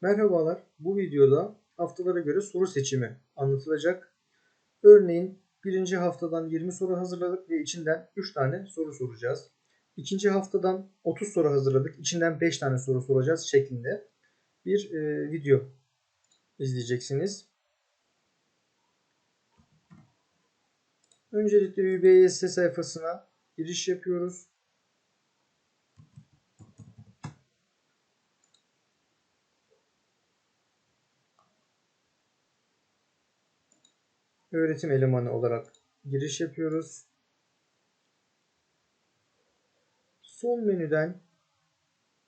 Merhabalar. Bu videoda haftalara göre soru seçimi anlatılacak. Örneğin birinci haftadan 20 soru hazırladık ve içinden 3 tane soru soracağız. İkinci haftadan 30 soru hazırladık. içinden 5 tane soru soracağız şeklinde bir e, video izleyeceksiniz. Öncelikle UBS sayfasına giriş yapıyoruz. Öğretim elemanı olarak giriş yapıyoruz. Sol menüden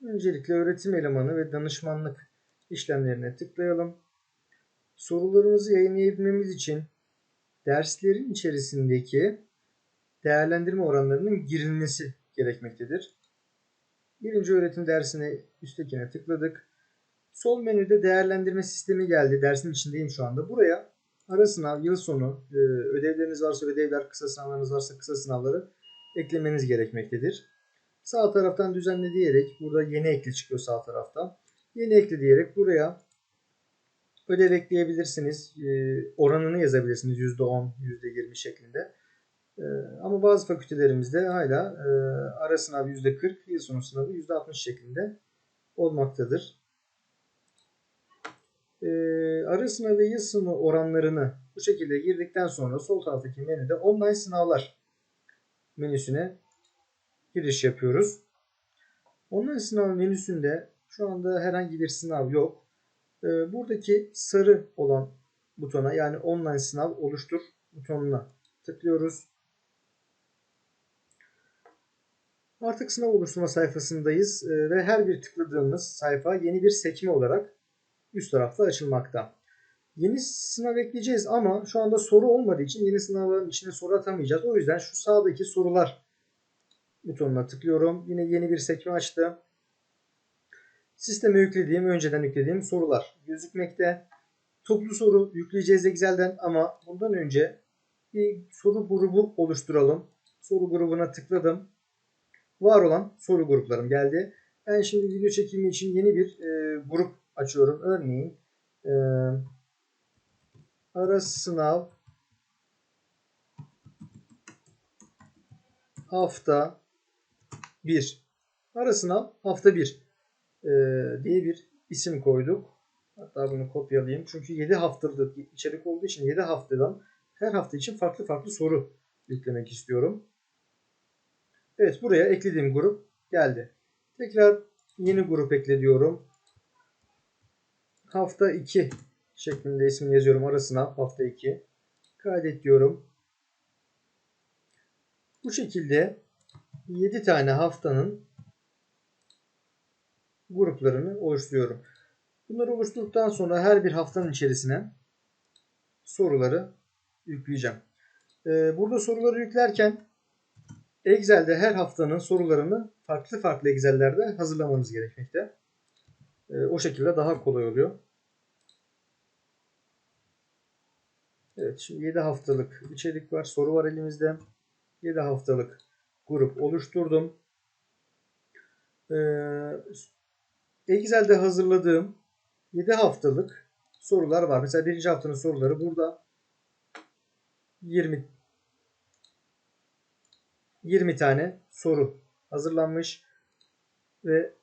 öncelikle öğretim elemanı ve danışmanlık işlemlerine tıklayalım. Sorularımızı yayınlayabilmemiz için derslerin içerisindeki değerlendirme oranlarının girilmesi gerekmektedir. Birinci öğretim dersine üsttekine tıkladık. Sol menüde değerlendirme sistemi geldi. Dersin içindeyim şu anda. Buraya ara sınav, yıl sonu, e, ödevleriniz varsa ödevler, kısa sınavlarınız varsa kısa sınavları eklemeniz gerekmektedir. Sağ taraftan düzenle diyerek burada yeni ekli çıkıyor sağ taraftan. Yeni ekli diyerek buraya ödev ekleyebilirsiniz. E, oranını yazabilirsiniz %10, %20 şeklinde. E, ama bazı fakültelerimizde hala ara sınav %40, yıl sonu sınavı %60 şeklinde olmaktadır e, ara sınav ve yıl sınavı oranlarını bu şekilde girdikten sonra sol taraftaki menüde online sınavlar menüsüne giriş yapıyoruz. Online sınav menüsünde şu anda herhangi bir sınav yok. E, buradaki sarı olan butona yani online sınav oluştur butonuna tıklıyoruz. Artık sınav oluşturma sayfasındayız e, ve her bir tıkladığımız sayfa yeni bir sekme olarak üst tarafta açılmakta. Yeni sınav ekleyeceğiz ama şu anda soru olmadığı için yeni sınavların içine soru atamayacağız. O yüzden şu sağdaki sorular butonuna tıklıyorum. Yine yeni bir sekme açtı. Sisteme yüklediğim, önceden yüklediğim sorular gözükmekte. Toplu soru yükleyeceğiz Excel'den ama bundan önce bir soru grubu oluşturalım. Soru grubuna tıkladım. Var olan soru gruplarım geldi. Ben şimdi video çekimi için yeni bir e, grup açıyorum. Örneğin e, ara sınav hafta 1 ara sınav hafta 1 e, diye bir isim koyduk. Hatta bunu kopyalayayım. Çünkü 7 haftalık içerik olduğu için 7 haftadan her hafta için farklı farklı soru yüklemek istiyorum. Evet buraya eklediğim grup geldi. Tekrar yeni grup ekle diyorum hafta 2 şeklinde ismini yazıyorum arasına hafta 2. Kaydet diyorum. Bu şekilde 7 tane haftanın gruplarını oluşturuyorum. Bunları oluşturduktan sonra her bir haftanın içerisine soruları yükleyeceğim. Ee, burada soruları yüklerken Excel'de her haftanın sorularını farklı farklı Excel'lerde hazırlamanız gerekmekte. E, o şekilde daha kolay oluyor. Evet şimdi 7 haftalık içerik var. Soru var elimizde. 7 haftalık grup oluşturdum. Ee, Excel'de hazırladığım 7 haftalık sorular var. Mesela birinci haftanın soruları burada 20 20 tane soru hazırlanmış ve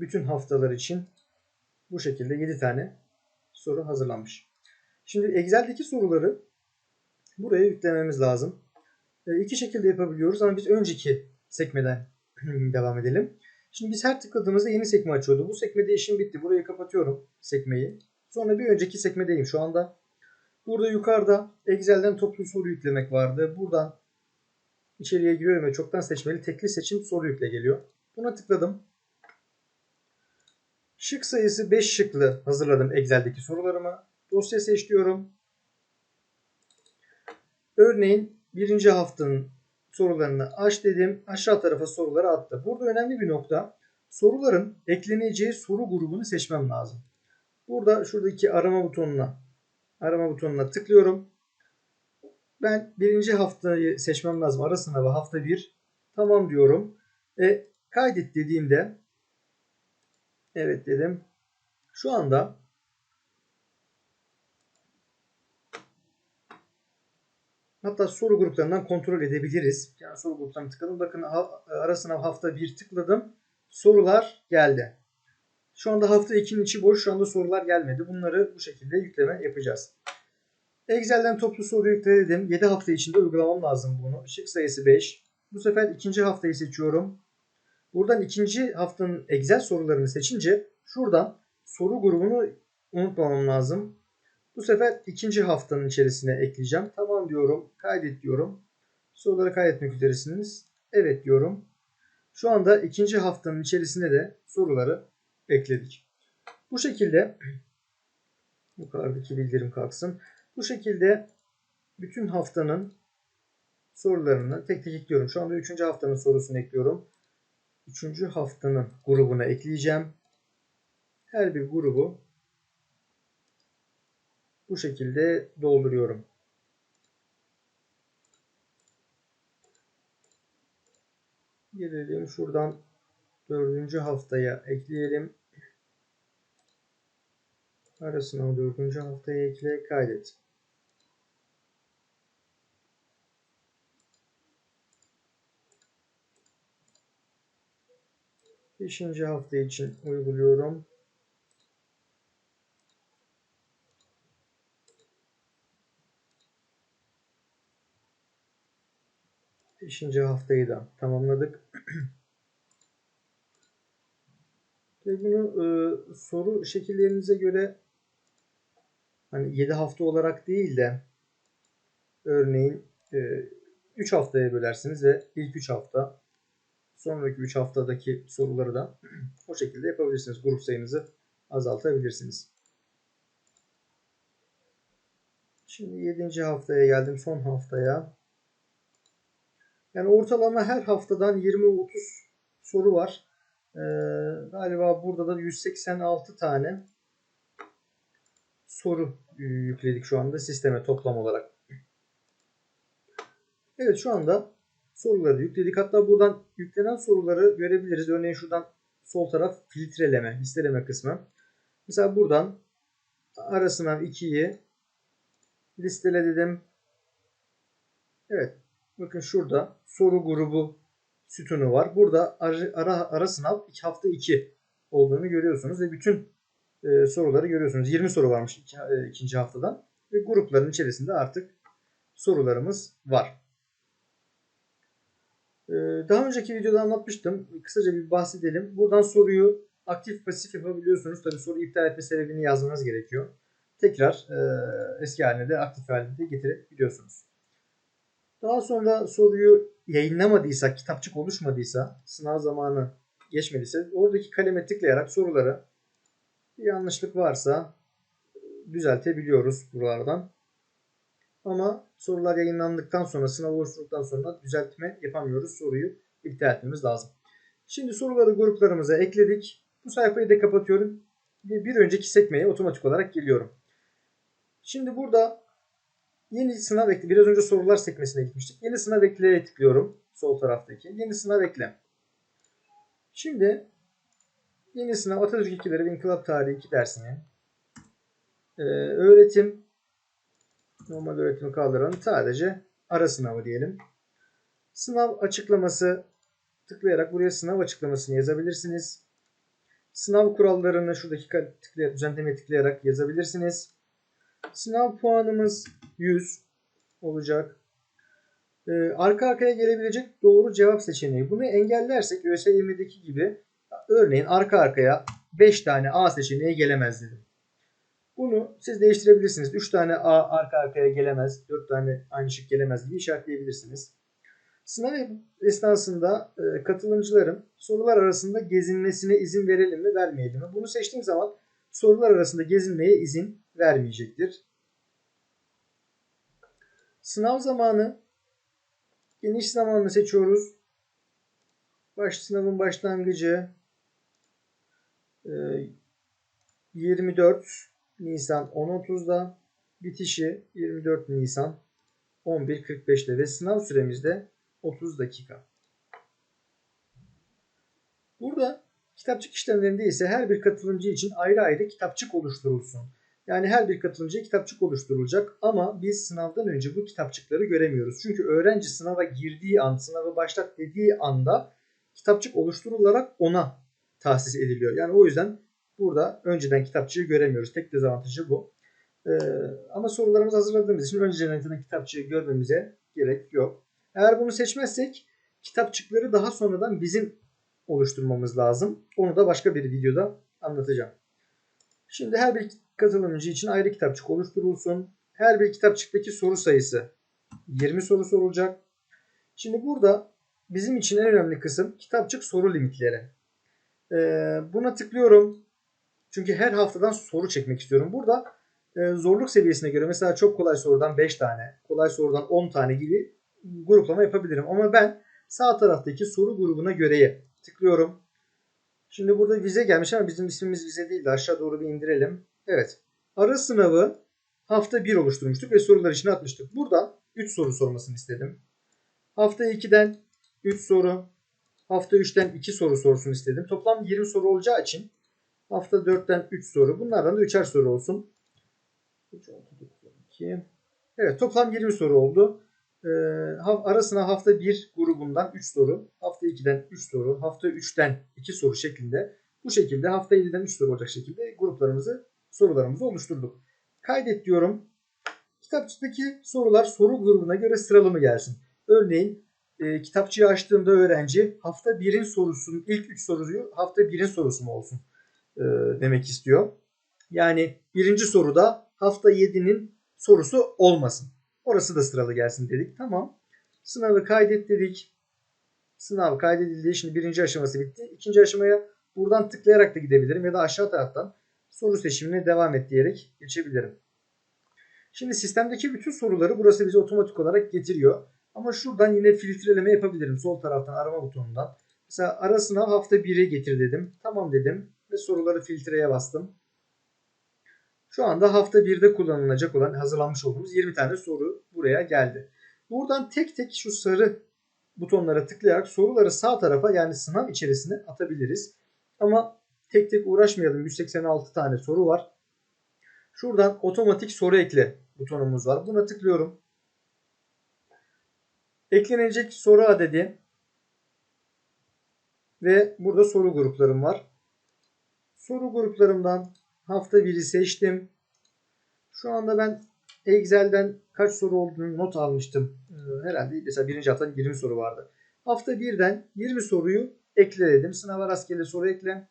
bütün haftalar için bu şekilde 7 tane soru hazırlanmış. Şimdi Excel'deki soruları buraya yüklememiz lazım. E, iki şekilde yapabiliyoruz ama biz önceki sekmeden devam edelim. Şimdi biz her tıkladığımızda yeni sekme açıyordu. Bu sekmede işim bitti. Burayı kapatıyorum sekmeyi. Sonra bir önceki sekmedeyim şu anda. Burada yukarıda Excel'den toplu soru yüklemek vardı. Buradan içeriye giriyorum ve çoktan seçmeli tekli seçim soru yükle geliyor. Buna tıkladım. Şık sayısı 5 şıklı hazırladım Excel'deki sorularımı. Dosya seç diyorum. Örneğin birinci haftanın sorularını aç dedim. Aşağı tarafa soruları attı. Burada önemli bir nokta. Soruların ekleneceği soru grubunu seçmem lazım. Burada şuradaki arama butonuna arama butonuna tıklıyorum. Ben birinci haftayı seçmem lazım. Ara sınavı hafta 1. Tamam diyorum. E, kaydet dediğimde Evet dedim. Şu anda hatta soru gruplarından kontrol edebiliriz. Yani soru gruplarına tıkladım. Bakın ara sınav hafta 1 tıkladım. Sorular geldi. Şu anda hafta 2'nin içi boş. Şu anda sorular gelmedi. Bunları bu şekilde yükleme yapacağız. Excel'den toplu soru yükledim. 7 hafta içinde uygulamam lazım bunu. Şık sayısı 5. Bu sefer ikinci haftayı seçiyorum. Buradan ikinci haftanın Excel sorularını seçince şuradan soru grubunu unutmamam lazım. Bu sefer ikinci haftanın içerisine ekleyeceğim. Tamam diyorum. Kaydet diyorum. Soruları kaydetmek üzeresiniz. Evet diyorum. Şu anda ikinci haftanın içerisine de soruları ekledik. Bu şekilde yukarıdaki bildirim kalksın. Bu şekilde bütün haftanın sorularını tek tek ekliyorum. Şu anda 3. haftanın sorusunu ekliyorum. 3. haftanın grubuna ekleyeceğim. Her bir grubu bu şekilde dolduruyorum. Gelelim şuradan dördüncü haftaya ekleyelim. Arasına dördüncü haftaya ekle kaydet. Beşinci hafta için uyguluyorum. Beşinci haftayı da tamamladık. Bunu e, soru şekillerinize göre hani 7 hafta olarak değil de örneğin e, 3 haftaya bölersiniz ve ilk 3 hafta sonraki 3 haftadaki soruları da o şekilde yapabilirsiniz. Grup sayınızı azaltabilirsiniz. Şimdi 7. haftaya geldim. Son haftaya. Yani ortalama her haftadan 20-30 soru var. Ee, galiba burada da 186 tane soru yükledik şu anda sisteme toplam olarak. Evet şu anda soruları yükledik. Hatta buradan yüklenen soruları görebiliriz. Örneğin şuradan sol taraf filtreleme, listeleme kısmı. Mesela buradan ara sınav 2'yi listele dedim. Evet. Bakın şurada soru grubu sütunu var. Burada ara, ara, ara sınav hafta 2 olduğunu görüyorsunuz ve bütün e, soruları görüyorsunuz. 20 soru varmış iki, e, ikinci haftadan ve grupların içerisinde artık sorularımız var. E, daha önceki videoda anlatmıştım. Kısaca bir bahsedelim. Buradan soruyu aktif pasif yapabiliyorsunuz. Tabi soru iptal etme sebebini yazmanız gerekiyor. Tekrar e, eski haline de aktif haline de getirebiliyorsunuz. Daha sonra soruyu yayınlamadıysak, kitapçık oluşmadıysa, sınav zamanı geçmediyse oradaki kaleme tıklayarak soruları bir yanlışlık varsa düzeltebiliyoruz buralardan. Ama sorular yayınlandıktan sonra, sınav oluşturduktan sonra düzeltme yapamıyoruz. Soruyu iptal etmemiz lazım. Şimdi soruları gruplarımıza ekledik. Bu sayfayı da kapatıyorum. Bir önceki sekmeye otomatik olarak geliyorum. Şimdi burada Yeni sınav ekle. Biraz önce sorular sekmesine gitmiştik. Yeni sınav ekleye tıklıyorum. Sol taraftaki. Yeni sınav ekle. Şimdi yeni sınav Atatürk ilkeleri ve İnkılap Tarihi 2 dersini ee, öğretim normal öğretimi kaldıran sadece ara sınavı diyelim. Sınav açıklaması tıklayarak buraya sınav açıklamasını yazabilirsiniz. Sınav kurallarını şuradaki tıklayarak, düzenlemeye tıklayarak yazabilirsiniz. Sınav puanımız 100 olacak. Ee, arka arkaya gelebilecek doğru cevap seçeneği. Bunu engellersek ÖSYM'deki gibi örneğin arka arkaya 5 tane A seçeneği gelemez dedim. Bunu siz değiştirebilirsiniz. 3 tane A arka arkaya gelemez, 4 tane aynı şık gelemez gibi işaretleyebilirsiniz. Sınav esnasında e, katılımcıların sorular arasında gezinmesine izin verelim mi vermeyelim mi? Bunu seçtiğim zaman sorular arasında gezinmeye izin vermeyecektir. Sınav zamanı geniş zamanını seçiyoruz. Baş sınavın başlangıcı 24 e, Nisan 10.30'da bitişi 24 Nisan 11.45'te ve sınav süremiz de 30 dakika. Burada Kitapçık işlemlerinde ise her bir katılımcı için ayrı ayrı kitapçık oluşturulsun. Yani her bir katılımcıya kitapçık oluşturulacak ama biz sınavdan önce bu kitapçıkları göremiyoruz. Çünkü öğrenci sınava girdiği an, sınavı başlat dediği anda kitapçık oluşturularak ona tahsis ediliyor. Yani o yüzden burada önceden kitapçığı göremiyoruz. Tek dezavantajı bu. Ee, ama sorularımızı hazırladığımız için önceden kitapçığı görmemize gerek yok. Eğer bunu seçmezsek kitapçıkları daha sonradan bizim oluşturmamız lazım. Onu da başka bir videoda anlatacağım. Şimdi her bir katılımcı için ayrı kitapçık oluşturulsun. Her bir kitapçıktaki soru sayısı 20 soru sorulacak. Şimdi burada bizim için en önemli kısım kitapçık soru limitleri. Ee, buna tıklıyorum. Çünkü her haftadan soru çekmek istiyorum. Burada e, zorluk seviyesine göre mesela çok kolay sorudan 5 tane, kolay sorudan 10 tane gibi gruplama yapabilirim. Ama ben sağ taraftaki soru grubuna göre tıklıyorum. Şimdi burada vize gelmiş ama bizim ismimiz vize değil de aşağı doğru bir indirelim. Evet. Ara sınavı hafta 1 oluşturmuştuk ve sorular içine atmıştık. Buradan 3 soru sormasını istedim. Hafta 2'den 3 soru. Hafta 3'ten 2 soru sorsun istedim. Toplam 20 soru olacağı için hafta 4'ten 3 soru. Bunlardan da 3'er soru olsun. 3, 6, 9, 12. Evet toplam 20 soru oldu. Ee, arasına hafta 1 grubundan 3 soru, hafta 2'den 3 soru, hafta 3'ten 2 soru şeklinde bu şekilde hafta 7'den 3 soru olacak şekilde gruplarımızı, sorularımızı oluşturduk. Kaydet diyorum. Kitapçıdaki sorular soru grubuna göre sıralama gelsin. Örneğin e, kitapçıyı açtığımda öğrenci hafta 1'in sorusunun ilk 3 soruyu hafta 1'in sorusu mu olsun e, demek istiyor. Yani birinci soruda hafta 7'nin sorusu olmasın. Orası da sıralı gelsin dedik. Tamam. Sınavı kaydet dedik. Sınav kaydedildi. Şimdi birinci aşaması bitti. İkinci aşamaya buradan tıklayarak da gidebilirim ya da aşağı taraftan soru seçimine devam et diyerek geçebilirim. Şimdi sistemdeki bütün soruları burası bize otomatik olarak getiriyor. Ama şuradan yine filtreleme yapabilirim. Sol taraftan arama butonundan. Mesela ara sınav hafta 1'i getir dedim. Tamam dedim ve soruları filtreye bastım. Şu anda hafta 1'de kullanılacak olan hazırlanmış olduğumuz 20 tane soru buraya geldi. Buradan tek tek şu sarı butonlara tıklayarak soruları sağ tarafa yani sınav içerisine atabiliriz. Ama tek tek uğraşmayalım. 186 tane soru var. Şuradan otomatik soru ekle butonumuz var. Buna tıklıyorum. Eklenecek soru adedi ve burada soru gruplarım var. Soru gruplarımdan hafta 1'i seçtim. Şu anda ben Excel'den kaç soru olduğunu not almıştım. Ee, herhalde mesela birinci haftanın 20 soru vardı. Hafta 1'den 20 soruyu ekle dedim. Sınava rastgele soru ekle.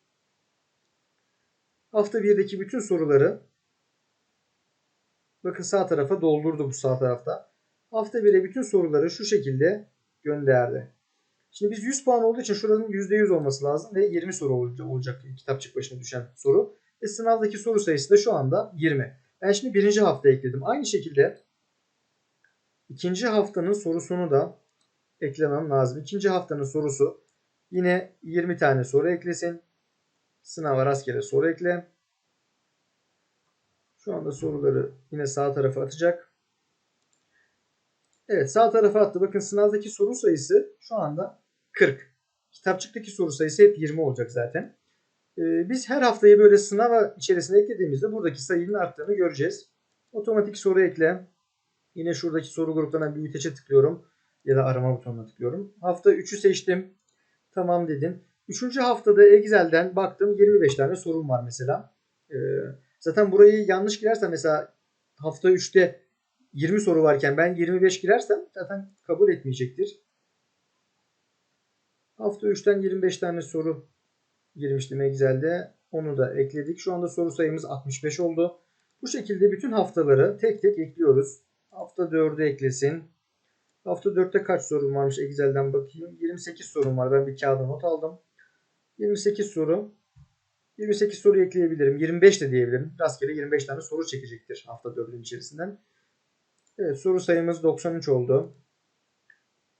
Hafta 1'deki bütün soruları bakın sağ tarafa doldurdu bu sağ tarafta. Hafta 1'e bütün soruları şu şekilde gönderdi. Şimdi biz 100 puan olduğu için şuranın %100 olması lazım ve 20 soru olacak kitapçık başına düşen soru. Ve sınavdaki soru sayısı da şu anda 20. Ben şimdi birinci hafta ekledim. Aynı şekilde ikinci haftanın sorusunu da eklemem lazım. İkinci haftanın sorusu yine 20 tane soru eklesin. Sınava rastgele soru ekle. Şu anda soruları yine sağ tarafa atacak. Evet sağ tarafa attı. Bakın sınavdaki soru sayısı şu anda 40. Kitapçıktaki soru sayısı hep 20 olacak zaten. Ee, biz her haftayı böyle sınava içerisine eklediğimizde buradaki sayının arttığını göreceğiz. Otomatik soru ekle. Yine şuradaki soru gruplarına büyüteçe tıklıyorum. Ya da arama butonuna tıklıyorum. Hafta 3'ü seçtim. Tamam dedim. Üçüncü haftada Excel'den baktım 25 tane sorum var mesela. Ee, zaten burayı yanlış girersem mesela hafta 3'te 20 soru varken ben 25 girersem zaten kabul etmeyecektir. Hafta 3'ten 25 tane soru girmiştim Excel'de. Onu da ekledik. Şu anda soru sayımız 65 oldu. Bu şekilde bütün haftaları tek tek ekliyoruz. Hafta 4'ü eklesin. Hafta 4'te kaç sorum varmış Excel'den bakayım. 28 sorum var. Ben bir kağıda not aldım. 28 soru. 28 soru ekleyebilirim. 25 de diyebilirim. Rastgele 25 tane soru çekecektir hafta 4'ün içerisinden. Evet soru sayımız 93 oldu.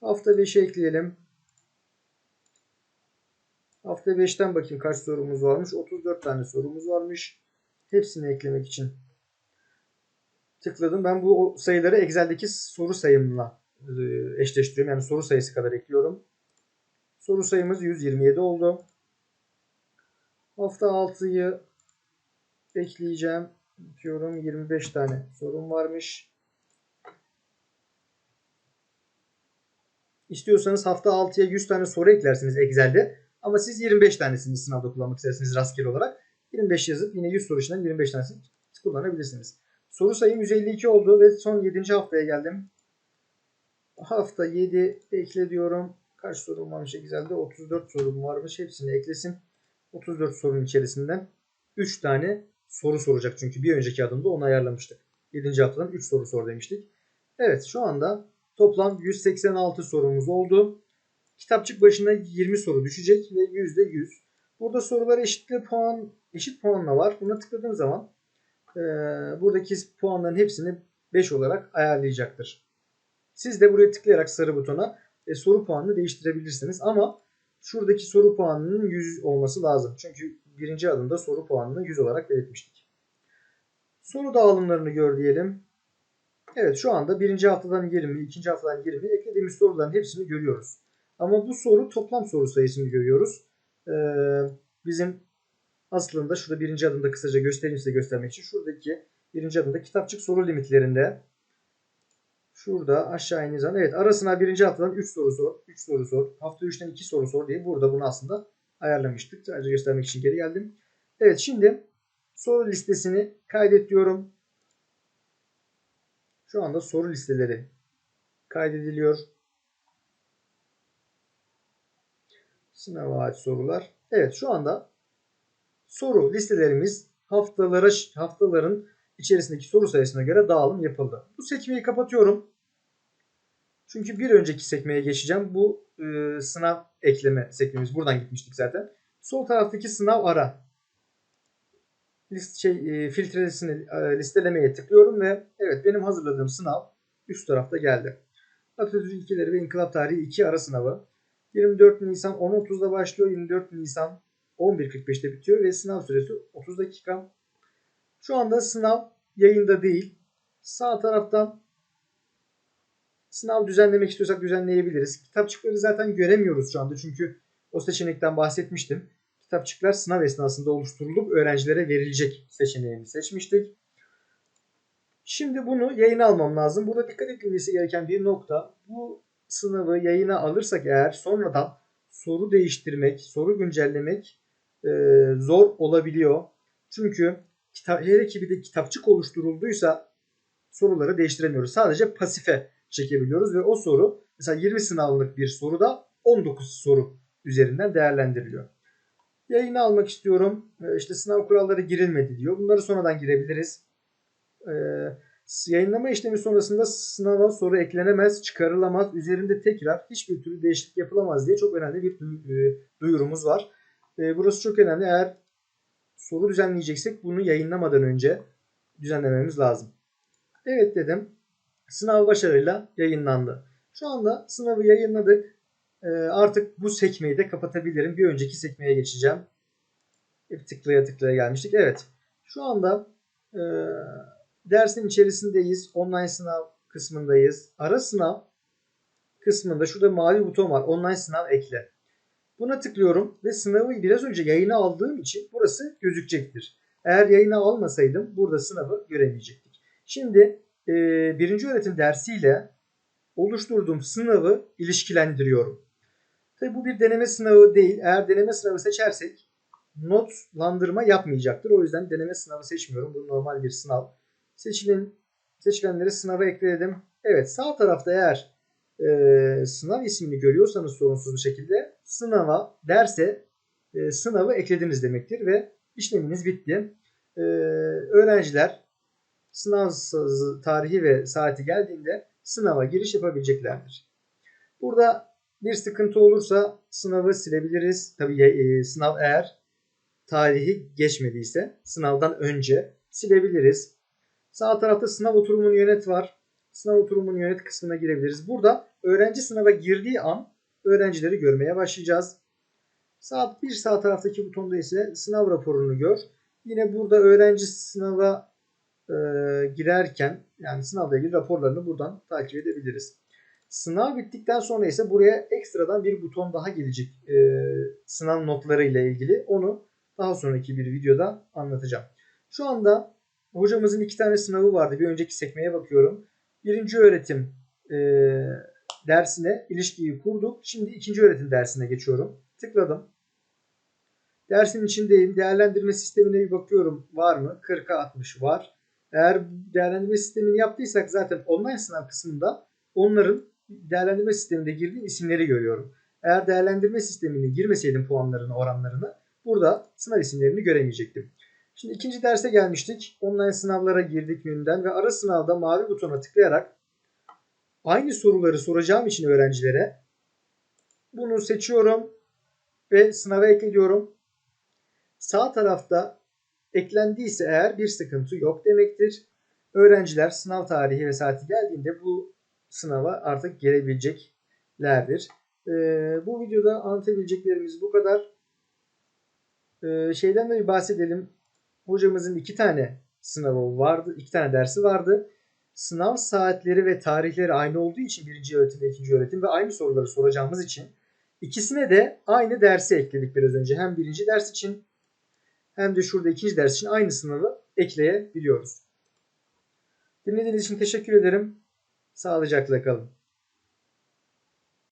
Hafta 5'i ekleyelim. Hafta 5'ten bakayım kaç sorumuz varmış. 34 tane sorumuz varmış. Hepsini eklemek için tıkladım. Ben bu sayıları Excel'deki soru sayımla e, eşleştiriyorum. Yani soru sayısı kadar ekliyorum. Soru sayımız 127 oldu. Hafta 6'yı ekleyeceğim. Diyorum 25 tane sorun varmış. İstiyorsanız hafta 6'ya 100 tane soru eklersiniz Excel'de. Ama siz 25 tanesini sınavda kullanmak isterseniz rastgele olarak 25 yazıp yine 100 soru içinden 25 tanesini kullanabilirsiniz. Soru sayım 152 oldu ve son 7. haftaya geldim. Hafta 7 ekle diyorum. Kaç sorum varmış Excel'de? 34 sorum varmış. Hepsini eklesin. 34 sorunun içerisinden 3 tane soru soracak. Çünkü bir önceki adımda onu ayarlamıştık. 7. haftadan 3 soru sor demiştik. Evet şu anda toplam 186 sorumuz oldu. Kitapçık başına 20 soru düşecek ve %100. Burada sorular eşitli puan, eşit puanla var. Buna tıkladığım zaman e, buradaki puanların hepsini 5 olarak ayarlayacaktır. Siz de buraya tıklayarak sarı butona e, soru puanını değiştirebilirsiniz. Ama şuradaki soru puanının 100 olması lazım. Çünkü birinci adımda soru puanını 100 olarak belirtmiştik. Soru dağılımlarını gör diyelim. Evet şu anda birinci haftadan 20, ikinci haftadan 20 eklediğimiz soruların hepsini görüyoruz. Ama bu soru toplam soru sayısını görüyoruz. Ee, bizim aslında şurada birinci adımda kısaca göstereyim size göstermek için. Şuradaki birinci adımda kitapçık soru limitlerinde şurada aşağı zaman evet arasına birinci haftadan 3 soru sor, 3 soru sor, hafta 3'ten 2 soru sor diye burada bunu aslında ayarlamıştık. Sadece göstermek için geri geldim. Evet şimdi soru listesini kaydet diyorum. Şu anda soru listeleri kaydediliyor. Sınava ait sorular. Evet şu anda soru listelerimiz haftalara haftaların içerisindeki soru sayısına göre dağılım yapıldı. Bu sekmeyi kapatıyorum. Çünkü bir önceki sekmeye geçeceğim. Bu e, sınav ekleme sekmemiz. Buradan gitmiştik zaten. Sol taraftaki sınav ara list şey e, filtresini e, listelemeye tıklıyorum ve evet benim hazırladığım sınav üst tarafta geldi. Atatürk ilkeleri ve İnkılap Tarihi 2 ara sınavı 24 Nisan 10.30'da başlıyor. 24 Nisan 11.45'te bitiyor ve sınav süresi 30 dakika. Şu anda sınav yayında değil. Sağ taraftan sınav düzenlemek istiyorsak düzenleyebiliriz. Kitapçıkları zaten göremiyoruz şu anda çünkü o seçenekten bahsetmiştim. Kitapçıklar sınav esnasında oluşturulup öğrencilere verilecek seçeneğini seçmiştik. Şimdi bunu yayına almam lazım. Burada dikkat edilmesi gereken bir nokta. Bu sınavı yayına alırsak eğer sonradan soru değiştirmek, soru güncellemek e, zor olabiliyor. Çünkü kitap, her ki bir de kitapçık oluşturulduysa soruları değiştiremiyoruz. Sadece pasife çekebiliyoruz ve o soru mesela 20 sınavlık bir soruda 19 soru üzerinden değerlendiriliyor. Yayını almak istiyorum. E, işte sınav kuralları girilmedi diyor. Bunları sonradan girebiliriz. Ee, yayınlama işlemi sonrasında sınava soru eklenemez, çıkarılamaz, üzerinde tekrar hiçbir türlü değişiklik yapılamaz diye çok önemli bir e, duyurumuz var. Ee, burası çok önemli. Eğer soru düzenleyeceksek bunu yayınlamadan önce düzenlememiz lazım. Evet dedim. Sınav başarıyla yayınlandı. Şu anda sınavı yayınladık. Ee, artık bu sekmeyi de kapatabilirim. Bir önceki sekmeye geçeceğim. Hep tıklaya tıklaya gelmiştik. Evet. Şu anda e, dersin içerisindeyiz. Online sınav kısmındayız. Ara sınav kısmında şurada mavi buton var. Online sınav ekle. Buna tıklıyorum ve sınavı biraz önce yayına aldığım için burası gözükecektir. Eğer yayına almasaydım burada sınavı göremeyecektik. Şimdi e, birinci öğretim dersiyle oluşturduğum sınavı ilişkilendiriyorum. Tabi bu bir deneme sınavı değil. Eğer deneme sınavı seçersek notlandırma yapmayacaktır. O yüzden deneme sınavı seçmiyorum. Bu normal bir sınav. Seçilen, seçilenleri sınava ekledim. Evet sağ tarafta eğer e, sınav ismini görüyorsanız sorunsuz bir şekilde sınava derse e, sınavı eklediniz demektir ve işleminiz bitti. E, öğrenciler sınav tarihi ve saati geldiğinde sınava giriş yapabileceklerdir. Burada bir sıkıntı olursa sınavı silebiliriz. Tabii e, sınav eğer tarihi geçmediyse sınavdan önce silebiliriz. Sağ tarafta sınav oturumunu yönet var. Sınav oturumunu yönet kısmına girebiliriz. Burada öğrenci sınava girdiği an öğrencileri görmeye başlayacağız. Sağ, bir sağ taraftaki butonda ise sınav raporunu gör. Yine burada öğrenci sınava e, girerken yani sınavla ilgili raporlarını buradan takip edebiliriz. Sınav bittikten sonra ise buraya ekstradan bir buton daha gelecek e, sınav notları ile ilgili. Onu daha sonraki bir videoda anlatacağım. Şu anda hocamızın iki tane sınavı vardı. Bir önceki sekmeye bakıyorum. Birinci öğretim e, dersine ilişkiyi kurduk. Şimdi ikinci öğretim dersine geçiyorum. Tıkladım. Dersin içindeyim. Değerlendirme sistemine bir bakıyorum. Var mı? 40'a 60 var. Eğer değerlendirme sistemini yaptıysak zaten online sınav kısmında onların değerlendirme sisteminde girdiğim isimleri görüyorum. Eğer değerlendirme sistemini girmeseydim puanlarını, oranlarını burada sınav isimlerini göremeyecektim. Şimdi ikinci derse gelmiştik. Online sınavlara girdik menüden ve ara sınavda mavi butona tıklayarak aynı soruları soracağım için öğrencilere bunu seçiyorum ve sınava ekliyorum. Sağ tarafta eklendiyse eğer bir sıkıntı yok demektir. Öğrenciler sınav tarihi ve saati geldiğinde bu sınava artık gelebileceklerdir. Ee, bu videoda anlatabileceklerimiz bu kadar. Ee, şeyden de bir bahsedelim. Hocamızın iki tane sınavı vardı, iki tane dersi vardı. Sınav saatleri ve tarihleri aynı olduğu için birinci öğretim ve ikinci öğretim ve aynı soruları soracağımız için ikisine de aynı dersi ekledik biraz önce. Hem birinci ders için hem de şurada ikinci ders için aynı sınavı ekleyebiliyoruz. Dinlediğiniz için teşekkür ederim. Sağlıcakla kalın.